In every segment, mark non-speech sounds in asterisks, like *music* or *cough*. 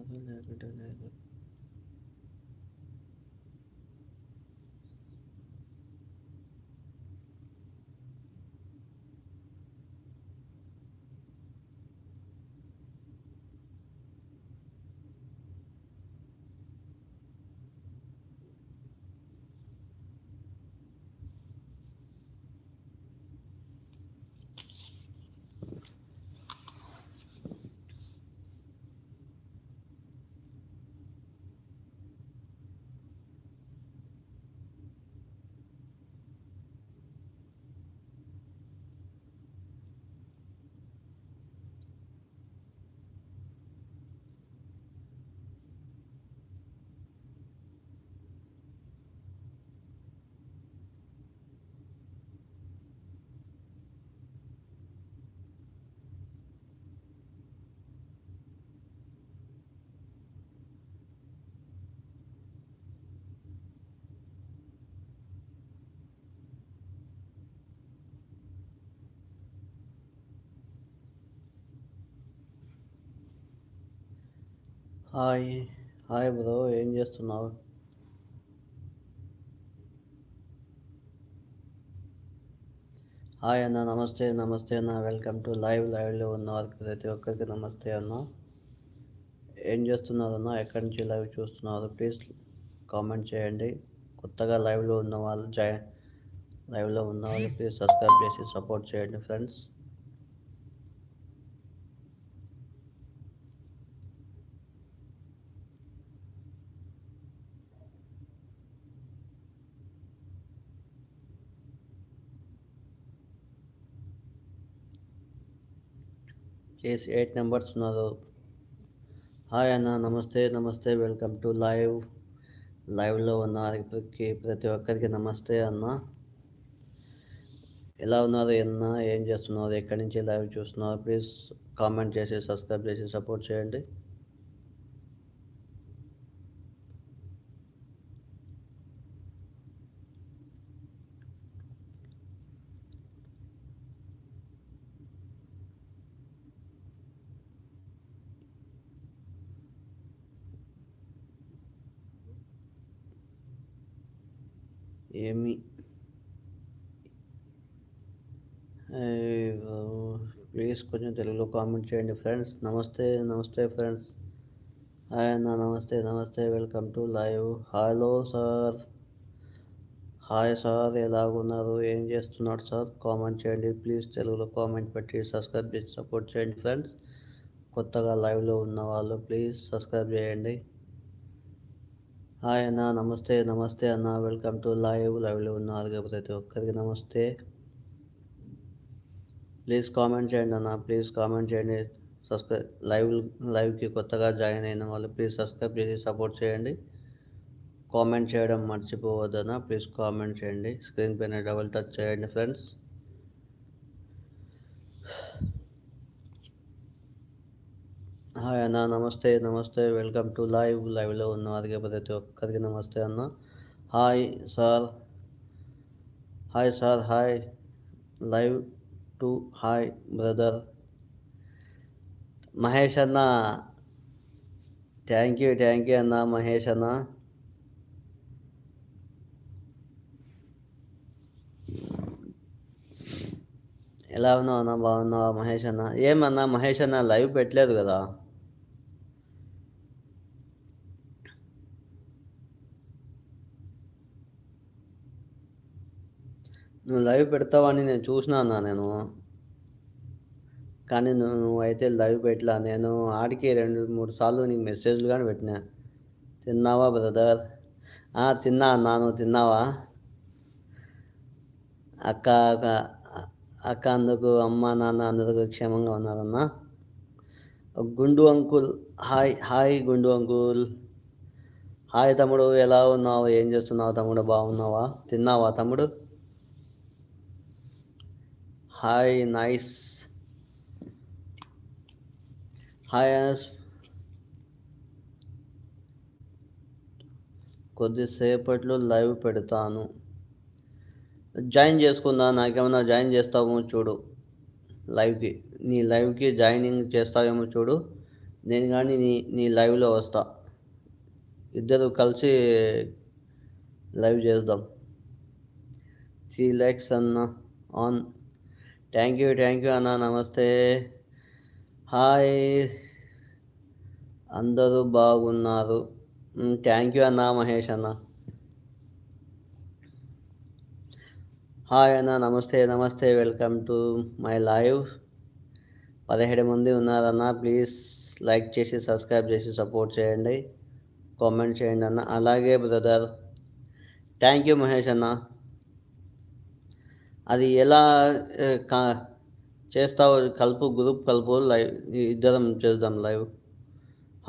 আধো লাগবে লাগবে హాయ్ హాయ్ బ్రో ఏం చేస్తున్నావు? హాయ్ అన్న నమస్తే నమస్తే అన్న. వెల్కమ్ టు లైవ్ లైవ్లో ఉన్న వారికి ప్రతి ఒక్కరికి నమస్తే అన్న. ఏం చేస్తున్నారన్న ఎక్కడి నుంచి లైవ్ చూస్తున్నారు? ప్లీజ్ కామెంట్ చేయండి. కొత్తగా లైవ్లో ఉన్న వాళ్ళు జాయిన్ లైవ్లో ఉన్న వాళ్ళు ప్లీజ్ సబ్స్క్రైబ్ చేసి సపోర్ట్ చేయండి ఫ్రెండ్స్ చేసి ఎయిట్ నెంబర్స్ ఉన్నారు. హాయ్ అన్న నమస్తే నమస్తే వెల్కమ్ టు లైవ్. లైవ్లో ఉన్న వారికి ప్రతి ఒక్కరికి నమస్తే అన్న. ఎలా ఉన్నారు అన్న? ఏం చేస్తున్నారు? ఎక్కడి నుంచి లైవ్ చూస్తున్నారు? ప్లీజ్ కామెంట్ చేసి సబ్స్క్రైబ్ చేసి సపోర్ట్ చేయండి. ఏమి ప్లీజ్ కొంచెం తెలుగులో కామెంట్ చేయండి ఫ్రెండ్స్ నమస్తే నమస్తే ఫ్రెండ్స్ హాయ్ అన్న నమస్తే నమస్తే welcome to live hello sir hi sir ఎలాగున్నారు? ఏం చేస్తున్నారు సార్ కామెంట్ చేయండి. ప్లీజ్ తెలుగులో కామెంట్ పెట్టి సబ్స్క్రైబ్ చేసి సపోర్ట్ చేయండి ఫ్రెండ్స్ కొత్తగా లైవ్లో ఉన్న వాళ్ళు ప్లీజ్ సబ్స్క్రైబ్ చేయండి. హాయ్ అన్న నమస్తే నమస్తే అన్న. Welcome to live. లైవ్లో ఉన్నారు ప్రతి ఒక్కరికి నమస్తే. ప్లీజ్ కామెంట్ చేయండి అన్న. ప్లీజ్ కామెంట్ చేయండి. సబ్స్క్రైబ్ లైవ్ లైవ్కి కొత్తగా జాయిన్ అయిన వాళ్ళు ప్లీజ్ సబ్స్క్రైబ్ చేసి సపోర్ట్ చేయండి. కామెంట్ చేయడం మర్చిపోవద్దన్న ప్లీజ్ కామెంట్ చేయండి. స్క్రీన్ పైన డబుల్ టచ్ చేయండి ఫ్రెండ్స్. హాయ్ అన్న నమస్తే నమస్తే వెల్కమ్ టు లైవ్. లైవ్లో ఉన్న వారికి ప్రతి ఒక్కరికి నమస్తే అన్న. Hi sir. Hi sir hi. Live to hi brother. Mahesh అన్న. థ్యాంక్ యూ థ్యాంక్ యూ అన్న మహేష్ అన్న. ఎలా ఉన్నావు అన్న? బాగున్నావా? మహేష్ అన్న? ఏమన్నా మహేష్ అన్న లైవ్ పెట్టలేదు కదా? నువ్వు లైవ్ పెడతావని నేను చూసినా అన్న నేను. కానీ నువ్వు అయితే లైవ్ పెట్టలా. నేను ఆడికి రెండు మూడు సార్లు నీకు మెసేజ్లు కానీ పెట్టినా. తిన్నావా బ్రదర్? తిన్నా అన్నా. నువ్వు తిన్నావా? అక్క అక్క అందుకు అమ్మ నాన్న అందరూ క్షేమంగా ఉన్నారన్న. గుండు అంకుల్ హాయ్ హాయ్ గుండు అంకుల్. హాయ్ తమ్ముడు ఎలా ఉన్నావు? ఏం చేస్తున్నావు తమ్ముడు? బాగున్నావా? తిన్నావా తమ్ముడు? Hi nice. హాయ్ కొద్దిసేపట్లో లైవ్ పెడతాను. జాయిన్ చేసుకుందా? నాకేమన్నా జాయిన్ చేస్తావేమో చూడు. లైవ్కి నీ లైవ్కి జాయినింగ్ చేస్తావేమో చూడు. నేను కానీ నీ నీ లైవ్లో వస్తా. ఇద్దరు కలిసి లైవ్ చేద్దాం. త్రీ ల్యాక్స్ అన్న ఆన్. థ్యాంక్ యూ థ్యాంక్ యూ అన్న నమస్తే. హాయ్. అందరూ బాగున్నారు. థ్యాంక్ యూ అన్న మహేష్ అన్న. హాయ్ అన్న నమస్తే నమస్తే వెల్కమ్ టు మై లైవ్. పదిహేడు మంది ఉన్నారన్న ప్లీజ్ లైక్ చేసి సబ్స్క్రైబ్ చేసి సపోర్ట్ చేయండి. కామెంట్ చేయండి అన్న. అలాగే బ్రదర్ థ్యాంక్ యూ మహేష్ అన్న. అది ఎలా కా చేస్తావు కలుపు గ్రూప్ కలుపు లైవ్ ఇద్దరం చేద్దాం లైవ్.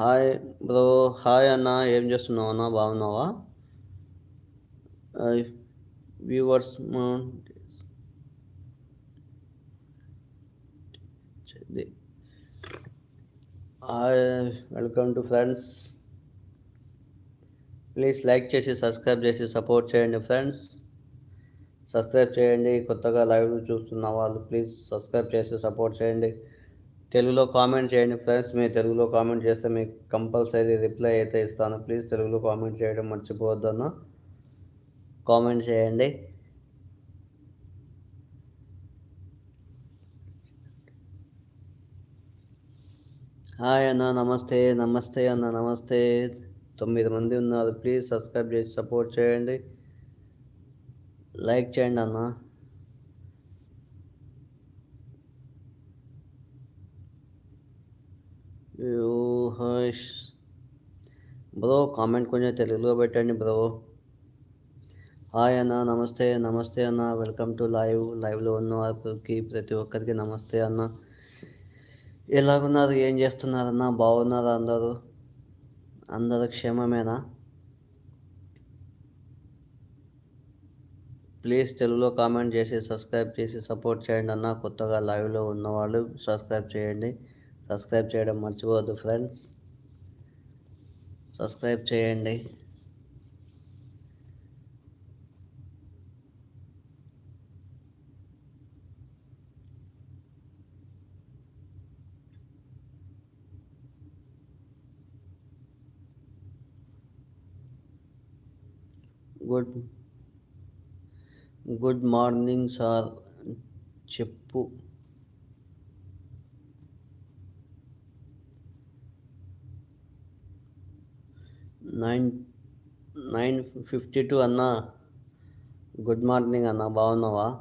హాయ్ బ్రో హాయ్ అన్న ఏం చేస్తున్నావు అన్న బాగున్నావా? Viewers hi welcome to friends please like చేసి సబ్స్క్రైబ్ చేసి సపోర్ట్ చేయండి ఫ్రెండ్స్ సబ్స్క్రైబ్ చేయండి. కొత్తగా లైవ్ చూస్తున్న వాళ్ళు ప్లీజ్ సబ్స్క్రైబ్ చేసి సపోర్ట్ చేయండి. తెలుగులో కామెంట్ చేయండి ఫ్రెండ్స్ మీరు తెలుగులో కామెంట్ చేస్తే మీకు కంపల్సరీ రిప్లై అయితే ఇస్తాను. ప్లీజ్ తెలుగులో కామెంట్ చేయడం మర్చిపోవద్దన్నా. కామెంట్ చేయండి. హాయ్ అన్న నమస్తే నమస్తే అన్న నమస్తే. తొమ్మిది మంది ఉన్నారు. ప్లీజ్ సబ్స్క్రైబ్ చేసి సపోర్ట్ చేయండి. లైక్ చేయండి అన్న. బ్రో కామెంట్ కొంచెం తెలుగులో పెట్టండి బ్రో. హాయ్ అన్న నమస్తే నమస్తే అన్న. Welcome to live. లైవ్లో ఉన్న వారికి ప్రతి ఒక్కరికి నమస్తే అన్న. ఎలాగున్నారు? ఏం చేస్తున్నారన్న? బాగున్నారా అందరూ? అందరు క్షేమమేనా? ప్లీజ్ తెలుగులో కామెంట్ చేసి సబ్స్క్రైబ్ చేసి సపోర్ట్ చేయండి అన్న. కొత్తగా లైవ్లో ఉన్నవాళ్ళు సబ్స్క్రైబ్ చేయండి. సబ్స్క్రైబ్ చేయడం మర్చిపోవద్దు ఫ్రెండ్స్. సబ్స్క్రైబ్ చేయండి గుడ్ గుడ్ మార్నింగ్ సార్. చెప్పు. నైన్ నైన్ ఫిఫ్టీ టూ అన్న. గుడ్ మార్నింగ్ అన్న. బాగున్నావా?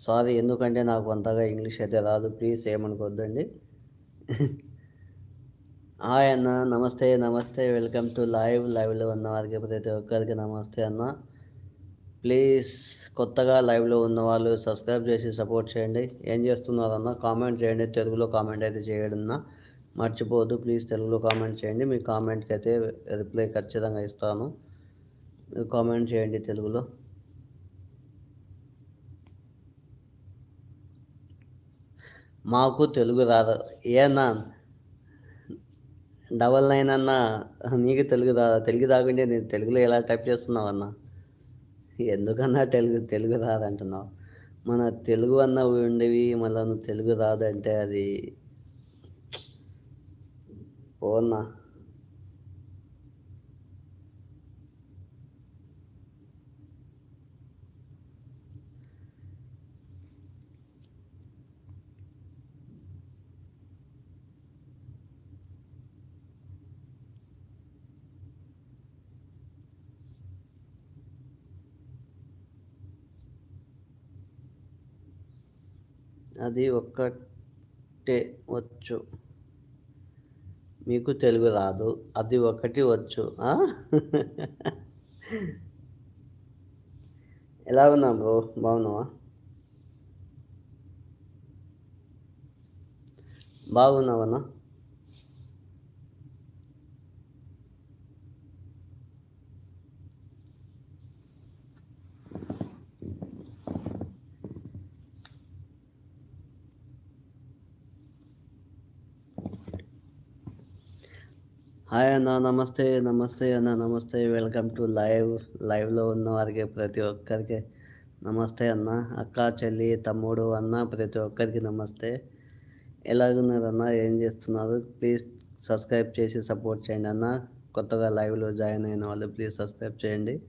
సారీ ఎందుకంటే నాకు అంతగా ఇంగ్లీష్ అయితే రాదు. ప్లీజ్ ఏమనుకోవద్దండి హాయ్ అన్న. నమస్తే నమస్తే. Welcome to live. లైవ్లో ఉన్న వారికి ప్రతి ఒక్కరికి నమస్తే అన్న. ప్లీజ్ కొత్తగా లైవ్లో ఉన్న వాళ్ళు సబ్స్క్రైబ్ చేసి సపోర్ట్ చేయండి. ఏం చేస్తున్నారన్న కామెంట్ చేయండి. తెలుగులో కామెంట్ అయితే చేయడన్నా మర్చిపోవద్దు. ప్లీజ్ తెలుగులో కామెంట్ చేయండి. మీ కామెంట్కి అయితే రిప్లై ఖచ్చితంగా ఇస్తాను. మీరు కామెంట్ చేయండి తెలుగులో. మాకు తెలుగు రాదు ఏనా? డబల్ నైన్ అన్న నీకు తెలుగు రా తెలుగు రాకుంటే నేను తెలుగులో ఎలా టైప్ చేస్తున్నావన్నా? ఎందుకన్నా తెలుగు తెలుగు రాదంటున్నావు? మన తెలుగు అన్న ఉండేవి మళ్ళీ నువ్వు తెలుగు రాదంటే అది పోన్నా అది ఒక్కటే వచ్చు. మీకు తెలుగు రాదు. అది ఒకటి వచ్చు. ఎలా ఉన్నావు బ్రో? బాగున్నావా? బాగున్నావనా హాయ్ అన్న నమస్తే నమస్తే అన్న నమస్తే. వెల్కమ్ టు లైవ్ లైవ్లో ఉన్న వారికి ప్రతి ఒక్కరికి నమస్తే అన్న. అక్క చెల్లి తమ్ముడు అన్న ప్రతి ఒక్కరికి నమస్తే. ఎలాగున్నారన్న ఏం చేస్తున్నారు? ప్లీజ్ సబ్స్క్రైబ్ చేసి సపోర్ట్ చేయండి అన్న. కొత్తగా లైవ్లో జాయిన్ అయిన వాళ్ళు ప్లీజ్ సబ్స్క్రైబ్ చేయండి.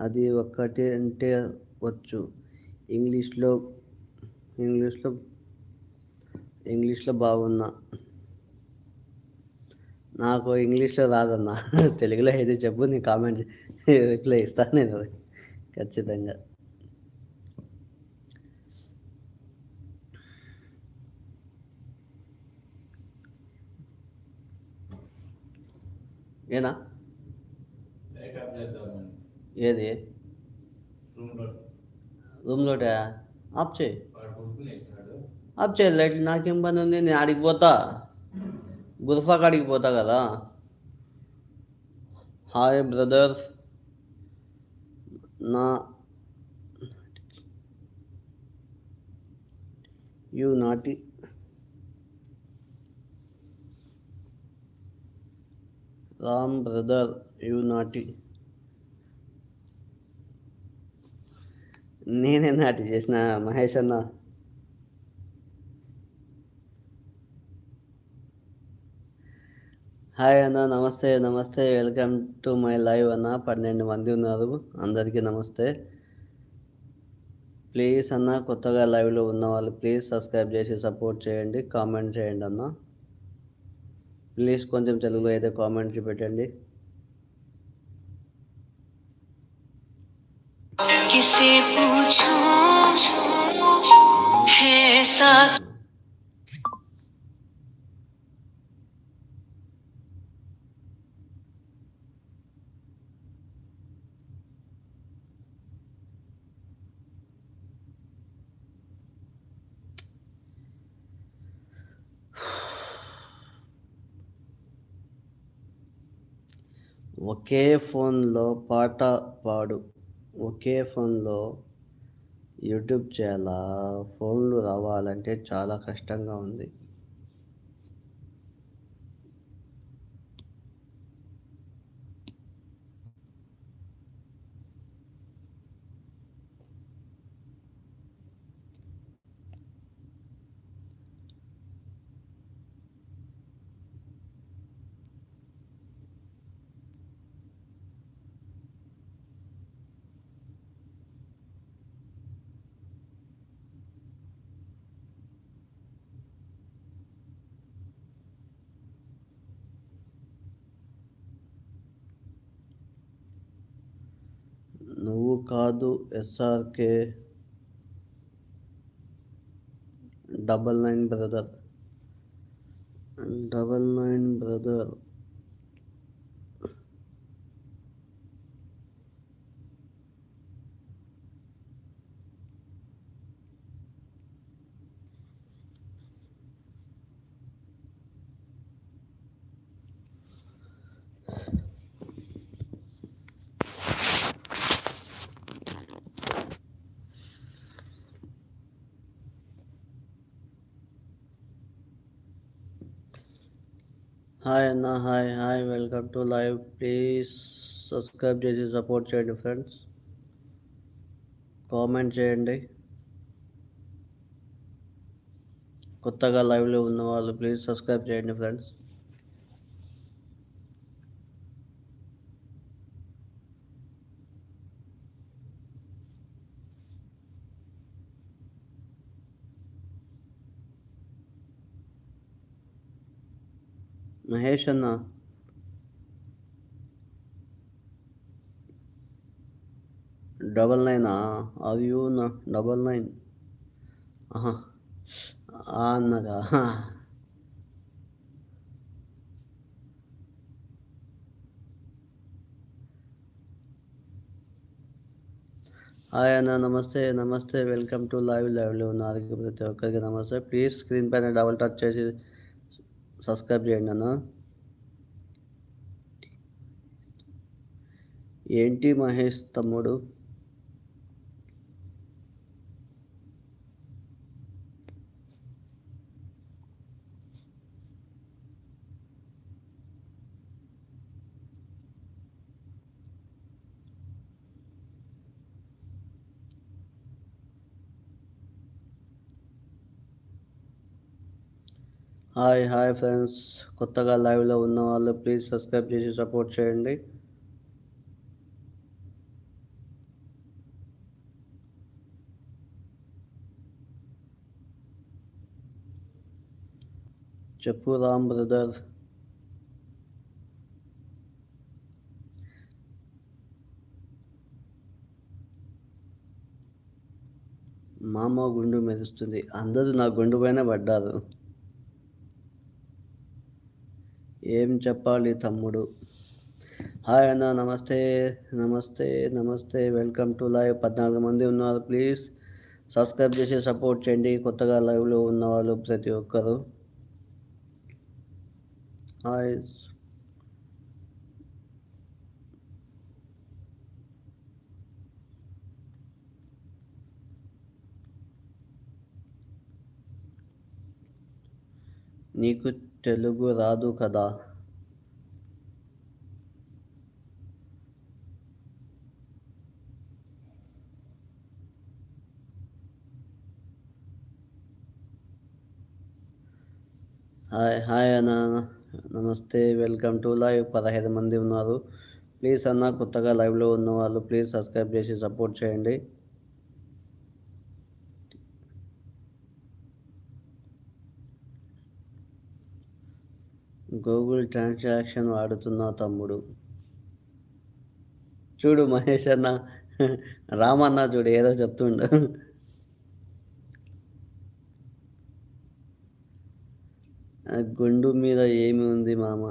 అది ఒక్కటి అంటే వచ్చు. ఇంగ్లీష్లో ఇంగ్లీష్లో ఇంగ్లీష్లో బాగున్నా. నాకు ఇంగ్లీష్లో రాదన్నా. *laughs* తెలుగులో అయితే చెప్పు నీ కామెంట్ రిప్లై ఇస్తాను నేను ఖచ్చితంగా. ఏనా? ఏది? రూమ్లోటే? ఆఫ్ చేయి. ఆఫ్ చేయి లైట్లు నాకేం పని ఉంది? నేను ఆడికి పోతా. గుర్ఫా కాడికి పోతా కదా. హాయ్ బ్రదర్స్ నా you naughty Ram brother you naughty నేనే నాటి చేసిన మహేష్ అన్న. హాయ్ అన్న నమస్తే నమస్తే. వెల్కమ్ టు మై లైవ్ అన్న. పన్నెండు మంది ఉన్నారు. అందరికీ నమస్తే. ప్లీజ్ అన్న కొత్తగా లైవ్లో ఉన్న వాళ్ళు ప్లీజ్ సబ్స్క్రైబ్ చేసి సపోర్ట్ చేయండి కామెంట్ చేయండి అన్న. ప్లీజ్ కొంచెం తెలుగులో అయితే కామెంట్ పెట్టండి కిసే ఒకే ఫోన్లో పాట పాడు. ఒకే ఫోన్లో యూట్యూబ్ చేయాలా? ఫోన్లు రావాలంటే చాలా కష్టంగా ఉంది నువ్వు కాదు SRK double nine brother double nine brother hi అన్న hi hi welcome to live please subscribe చేసి సపోర్ట్ చేయండి ఫ్రెండ్స్ కామెంట్ చేయండి. కొత్తగా లైవ్లో ఉన్న వాళ్ళు ప్లీజ్ సబ్స్క్రైబ్ చేయండి ఫ్రెండ్స్ మహేష్ అన్న డబల్ నైనా అది యూ డబల్ నైన్ ఆహా ఆ అన్నగా హాయ్ అన్న నమస్తే నమస్తే వెల్కమ్ టు లైవ్ లైవ్లో ఉన్న ఆరోగ్య ప్రతి ఒక్కరికి నమస్తే ప్లీజ్ స్క్రీన్ పైన డబల్ టచ్ చేసి సబ్స్క్రైబ్ చేయండి అన్న. ఏంటి మహేష్ తమ్ముడు? Hi hi friends. కొత్తగా లైవ్లో ఉన్న వాళ్ళు ప్లీజ్ సబ్స్క్రైబ్ చేసి సపోర్ట్ చేయండి. చెప్పు రామ్ బ్రదర్. మామ గుండు మెరుస్తుంది అందరూ నా గుండు పైన పడ్డారు. ఏం చెప్పాలి తమ్ముడు? హాయ్ అన్న నమస్తే నమస్తే నమస్తే. Welcome to live. పద్నాలుగు మంది ఉన్నారు ప్లీజ్. సబ్స్క్రైబ్ చేసి సపోర్ట్ చేయండి. కొత్తగా లైవ్లో ఉన్న వాళ్ళు ప్రతి ఒక్కరు. హాయ్ నీకు తెలుగు రాదు కదా? హాయ్ హాయ్ అన్న నమస్తే వెల్కమ్ టు లైవ్. పదహైదు మంది ఉన్నారు. ప్లీజ్ అన్న కొత్తగా లైవ్లో ఉన్న వాళ్ళు ప్లీజ్ సబ్స్క్రైబ్ చేసి సపోర్ట్ చేయండి. ట్రాన్సాక్షన్ వాడుతున్నా తమ్ముడు. చూడు మహేష్ అన్న రామన్న చూడు ఏదో చెప్తుండు. ఆ గుండు మీద ఏమి ఉంది మామ?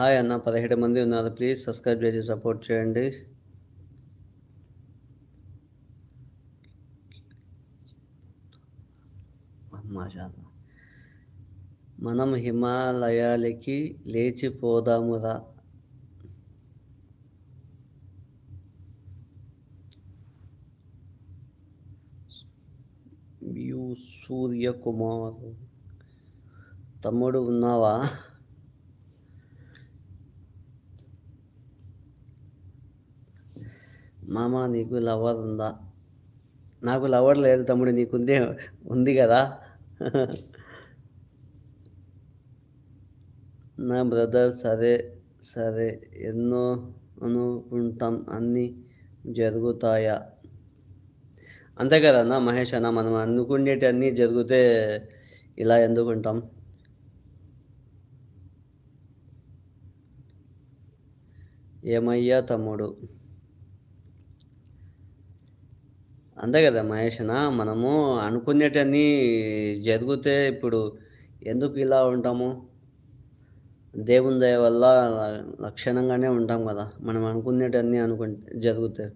హాయ్ అన్న పదిహేడు మంది ఉన్నారు. ప్లీజ్ సబ్స్క్రైబ్ చేసి సపోర్ట్ చేయండి. మనం హిమాలయాలకి లేచిపోదామురా సూర్య సూర్యకుమార్. తమ్ముడు ఉన్నావా? మామ నీకు లవర్ ఉందా? నాకు లవర్ లేదు తమ్ముడు నీకుందే ఉంది కదా? నా బ్రదర్ సరే సరే ఎన్నో అనుకుంటాం అన్నీ జరుగుతాయా? అంతే కదన్నా మహేష్ అన్న మనం అనుకునేటి అన్నీ జరిగితే ఇలా ఎందుకుంటాం ఏమయ్యా తమ్ముడు? అంతే కదా మహేష్ అన్న మనము అనుకునేటన్నీ జరిగితే ఇప్పుడు ఎందుకు ఇలా ఉంటాము? దేవుని దయ వల్ల లక్షణంగానే ఉంటాం కదా మనం అనుకునేటన్నీ అనుకుంటే జరుగుతాయి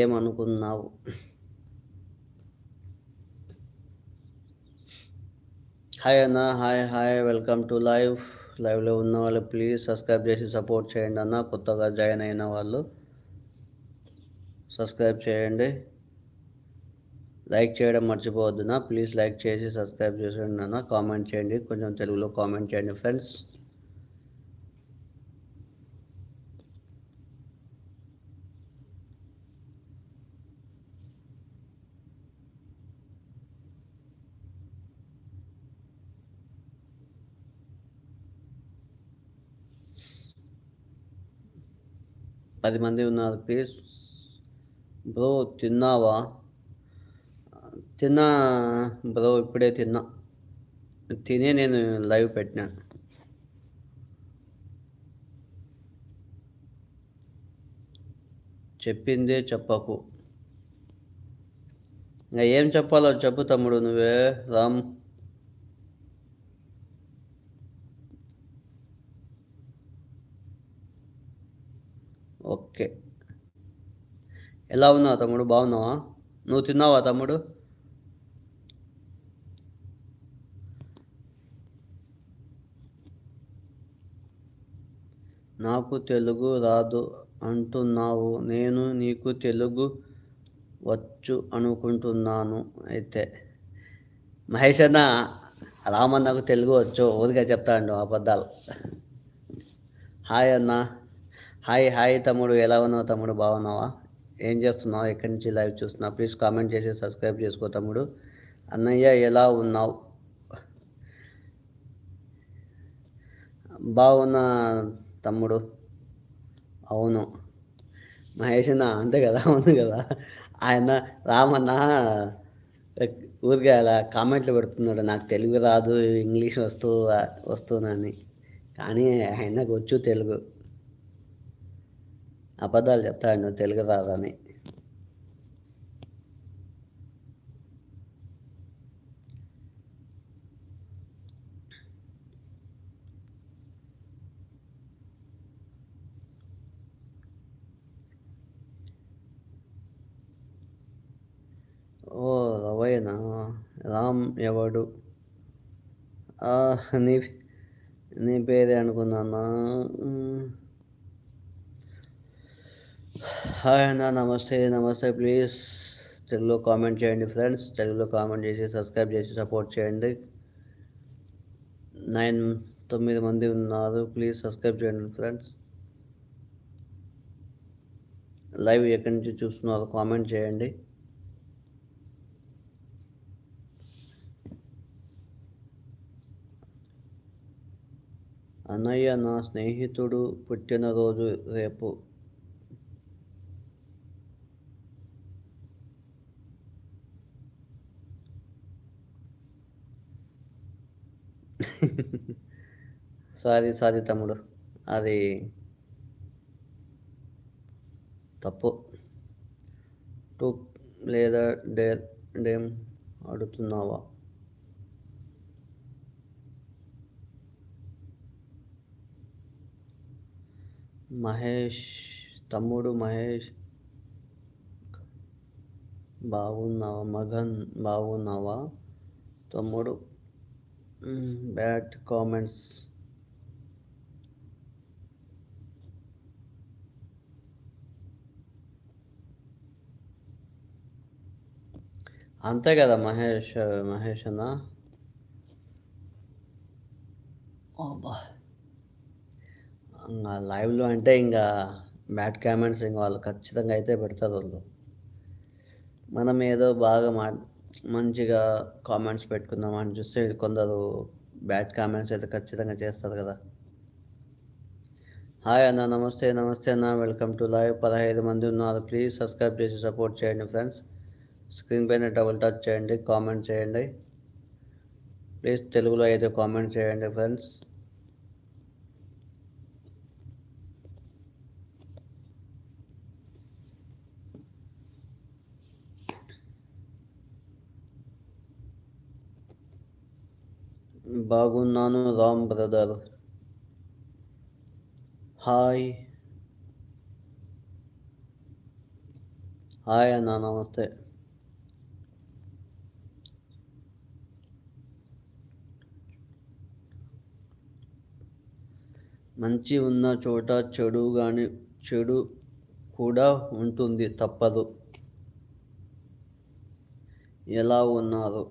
ఏమనుకున్నావు? హాయ్ అన్న hi hi welcome to live. లైవ్లో ఉన్న వాళ్ళు ప్లీజ్ సబ్స్క్రైబ్ చేసి సపోర్ట్ చేయండి అన్న కొత్తగా జాయిన్ అయిన వాళ్ళు. సబ్స్క్రైబ్ చేయండి. లైక్ చేయడం మర్చిపోవద్దునా ప్లీజ్ లైక్ చేసి సబ్స్క్రైబ్ చేసేయండి నాన్న. కామెంట్ చేయండి. కొంచెం తెలుగులో కామెంట్ చేయండి ఫ్రెండ్స్ పది మంది ఉన్నారు ప్లీజ్ బ్రో తిన్నావా? తిన్నా బ్రో ఇప్పుడే తిన్నా. తినే నేను లైవ్ పెట్టినా. చెప్పిందే చెప్పకు. ఇంకా ఏం చెప్పాలో చెప్పు తమ్ముడు నువ్వే రామ్. ఓకే. ఎలా ఉన్నావు తమ్ముడు? బాగున్నావా? నువ్వు తిన్నావా తమ్ముడు? నాకు తెలుగు రాదు అంటున్నావు. నేను నీకు తెలుగు వచ్చు అనుకుంటున్నాను. అయితే మహేష్ అన్న రామన్నకు తెలుగు వచ్చు. ఊరిగా చెప్తాడు అబద్ధాలు హాయ్ అన్న. హాయ్ హాయ్ తమ్ముడు. ఎలా ఉన్నావు తమ్ముడు? బాగున్నావా? ఏం చేస్తున్నావు? ఎక్కడి నుంచి లైవ్ చూస్తున్నావు? ప్లీజ్ కామెంట్ చేసి సబ్స్క్రైబ్ చేసుకో తమ్ముడు. అన్నయ్య ఎలా ఉన్నావు? బాగున్నా తమ్ముడు. అవును. మహేష్ అన్న అంతే కదా? అవును కదా? ఆయన రామన్న ఊరికే అలా కామెంట్లు పెడుతున్నాడు. నాకు తెలుగు రాదు ఇంగ్లీష్ వస్తూ వస్తుందని కానీ ఆయనకు వచ్చు తెలుగు. అబద్ధాలు చెప్తాడు తెలుగు రాదని. ఓ రవయ్యనా రామ్ ఎవడు? ఆ, నీ నీ పేరే అనుకున్నానా? హాయ్ అన్న నమస్తే నమస్తే ప్లీజ్ తెలుగులో కామెంట్ చేయండి ఫ్రెండ్స్ తెలుగులో కామెంట్ చేసి సబ్స్క్రైబ్ చేసి సపోర్ట్ చేయండి. నైన్ తొమ్మిది మంది ఉన్నారు. ప్లీజ్ సబ్స్క్రైబ్ చేయండి ఫ్రెండ్స్ లైవ్ ఎక్కడి నుంచి చూస్తున్నారు కామెంట్ చేయండి. అన్నయ్య నా స్నేహితుడు పుట్టినరోజు రేపు సారీ సారీ తమ్ముడు. అది తప్పు. టూ లేదా డే డేమ్ ఆడుతున్నావా? మహేష్ తమ్ముడు మహేష్. బాగున్నావా? మగన్ బాగున్నావా? తమ్ముడు బ్యాడ్ కామెంట్స్. అంతే కదా మహేష్ మహేష్ అన్న? ఇంకా లైవ్లో అంటే ఇంకా బ్యాడ్ కామెంట్స్ ఇంకా వాళ్ళు ఖచ్చితంగా అయితే పెడతారు వాళ్ళు. మనం ఏదో బాగా మా మంచిగా కామెంట్స్ పెట్టుకుందాం అని చూస్తే కొందరు బ్యాడ్ కామెంట్స్ అయితే ఖచ్చితంగా చేస్తారు కదా. హాయ్ అన్న నమస్తే నమస్తే అన్న వెల్కమ్ టు లైవ్. పదహైదు మంది ఉన్నారు. ప్లీజ్ సబ్స్క్రైబ్ చేసి సపోర్ట్ చేయండి ఫ్రెండ్స్. స్క్రీన్ పైన డబుల్ టచ్ చేయండి కామెంట్ చేయండి. ప్లీజ్ తెలుగులో అయితే కామెంట్ చేయండి ఫ్రెండ్స్ బాగున్నాను రామ్ బ్రదర్. హాయ్. హాయ్ అన్న నమస్తే. మంచి ఉన్న చోట చెడు కానీ చెడు కూడా ఉంటుంది తప్పదు. ఎలా ఉన్నారు?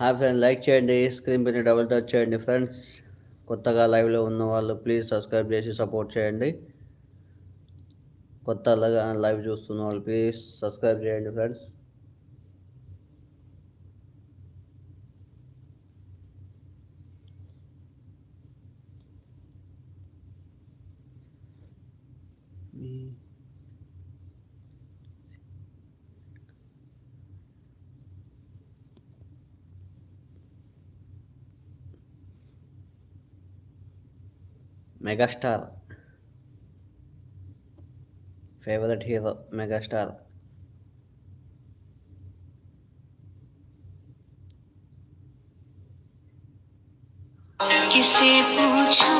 హాయ్ ఫ్రెండ్స్ లైక్ చేయండి స్క్రీన్ పైన డబుల్ టచ్ చేయండి ఫ్రెండ్స్ కొత్తగా లైవ్లో ఉన్న వాళ్ళు ప్లీజ్ సబ్స్క్రైబ్ చేసి సపోర్ట్ చేయండి. కొత్త లైవ్ చూస్తున్న వాళ్ళు ప్లీజ్ సబ్స్క్రైబ్ చేయండి friends megastar favourite hero megastar किसे पूछूं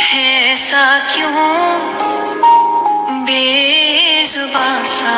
है ऐसा क्यों बेजुबान सा